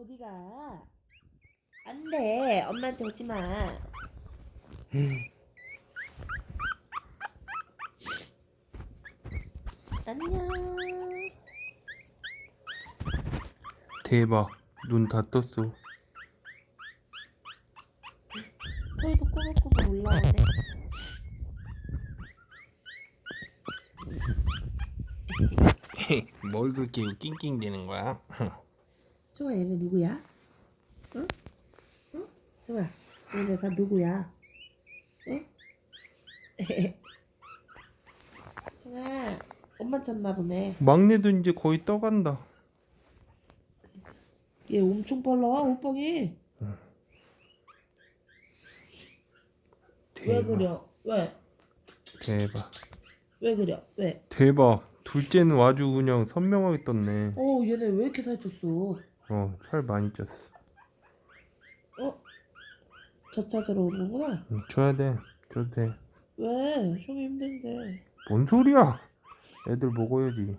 어디가? 안 돼. 엄마한테 오지 마. 안녕. 대박 눈 다 떴어 코에도 꼬불꼬불 올라오네. 뭘 그렇게 낑낑대는 거야? 승아 얘네 누구야? 응? 응? 승아 얘네 다 누구야? 응? 승아 엄마 찾나 보네. 막내도 이제 거의 떠간다 얘 엄청 빨라 오빠기. 왜 대박 그려? 왜? 대박 왜 그려? 왜? 대박 둘째는 아주 그냥 선명하게 떴네 어 얘네 왜 이렇게 살쪘어? 어 살 많이 쪘어 어? 저 찾으러 오는 거구나? 응, 줘야 돼 줘도 돼뭔 왜? 좀 힘든데. 소리야 애들 먹어야지